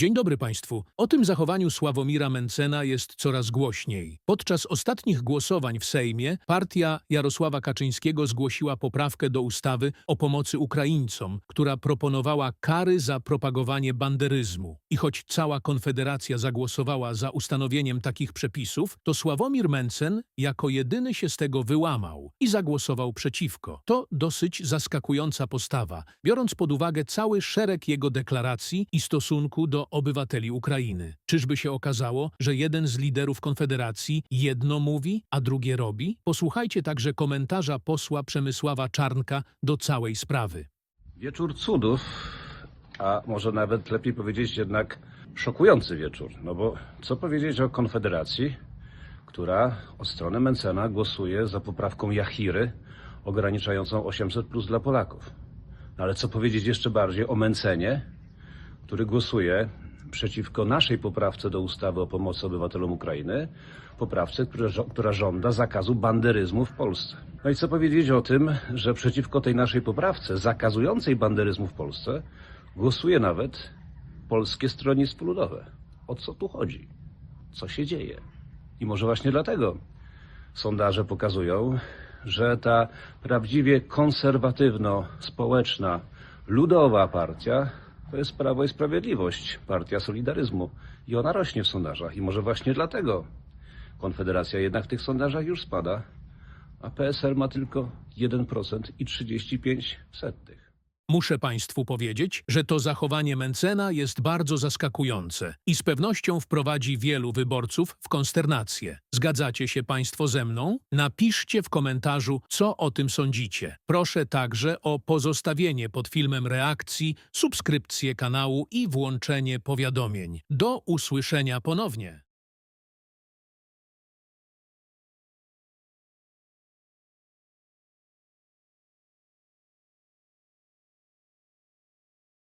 Dzień dobry Państwu. O tym zachowaniu Sławomira Mencena jest coraz głośniej. Podczas ostatnich głosowań w Sejmie partia Jarosława Kaczyńskiego zgłosiła poprawkę do ustawy o pomocy Ukraińcom, która proponowała kary za propagowanie banderyzmu. I choć cała Konfederacja zagłosowała za ustanowieniem takich przepisów, to Sławomir Mencen jako jedyny się z tego wyłamał i zagłosował przeciwko. To dosyć zaskakująca postawa, biorąc pod uwagę cały szereg jego deklaracji i stosunku do obywateli Ukrainy. Czyżby się okazało, że jeden z liderów Konfederacji jedno mówi, a drugie robi? Posłuchajcie także komentarza posła Przemysława Czarnka do całej sprawy. Wieczór cudów, a może nawet lepiej powiedzieć jednak szokujący wieczór. No bo co powiedzieć o Konfederacji, która od strony Mencena głosuje za poprawką Jachiry ograniczającą 800 plus dla Polaków. No ale co powiedzieć jeszcze bardziej o Mencenie, który głosuje przeciwko naszej poprawce do ustawy o pomocy obywatelom Ukrainy, poprawce, która, żąda zakazu banderyzmu w Polsce. No i co powiedzieć o tym, że przeciwko tej naszej poprawce zakazującej banderyzmu w Polsce głosuje nawet Polskie Stronnictwo Ludowe. O co tu chodzi? Co się dzieje? I może właśnie dlatego sondaże pokazują, że ta prawdziwie konserwatywno-społeczna, ludowa partia to jest Prawo i Sprawiedliwość, partia Solidaryzmu. I ona rośnie w sondażach. I może właśnie dlatego Konfederacja jednak w tych sondażach już spada, a PSL ma tylko 1% i 35 setnych. Muszę Państwu powiedzieć, że to zachowanie Mencena jest bardzo zaskakujące i z pewnością wprowadzi wielu wyborców w konsternację. Zgadzacie się Państwo ze mną? Napiszcie w komentarzu, co o tym sądzicie. Proszę także o pozostawienie pod filmem reakcji, subskrypcję kanału i włączenie powiadomień. Do usłyszenia ponownie.